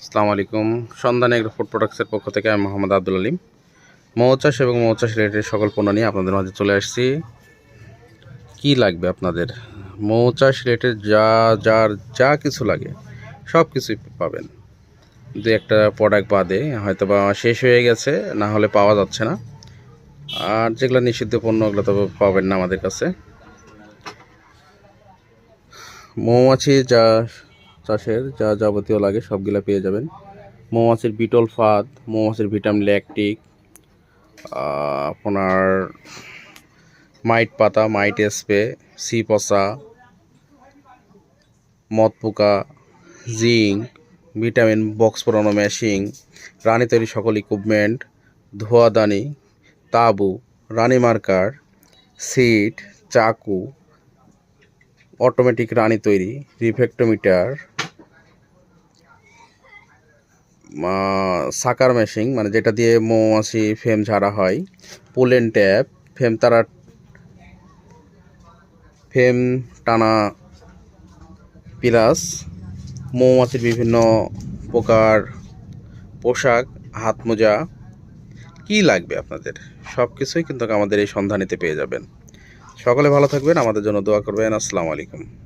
আসসালামু আলাইকুম। সন্ধান এগ্রো ফুড প্রোডাক্টসের পক্ষ থেকে আমি মোহাম্মদ আব্দুল আলিম। মৌচাষ এবং মৌচাষ রিলেটেড সকল পণ্য নিয়ে আপনাদের মাঝে চলে আসছি। কি লাগবে আপনাদের? মৌচাষ রিলেটেড যা, যার যা কিছু লাগে, সব কিছুই পাবেন। দু একটা প্রোডাক্ট বাদে হয়তো বা শেষ হয়ে গেছে, না হলে পাওয়া যাচ্ছে না। আর যেগুলো নিষিদ্ধ পণ্য, ওগুলো তো পাবেন না আমাদের কাছে। মৌমাছি যা চাষের যা যাবতীয় লাগে সবগুলা পেয়ে যাবেন। মৌমাছির বিটল ফাঁদ, মৌমাছির ভিটামিন ল্যাকটিক আপনার মাইট পাতা, মাইট স্প্রে, সি পচা, মদ পোকা, জিঙ্ক, ভিটামিন বক্স পুরানো মেশিং রানী তৈরি সকল ইকুইপমেন্ট ধোয়াদানি তাবু, রানী মার্কার, সিট, চাকু অটোমেটিক রানী তৈরি রিফেক্টোমিটার সাকার মেশিন মানে যেটা দিয়ে মৌমাছি, ফেম ঝাড়া হয়, পোলেন ট্যাপ, ফেম তারা, ফেম টানা পিলাস, মৌমাছির বিভিন্ন প্রকার পোশাক, হাত মোজা, কী লাগবে আপনাদের? সব কিছুই কিন্তু আমাদের এই সন্ধানীতে পেয়ে যাবেন। সকলে ভালো থাকবেন, আমাদের জন্য দোয়া করবেন। আসসালামু আলাইকুম।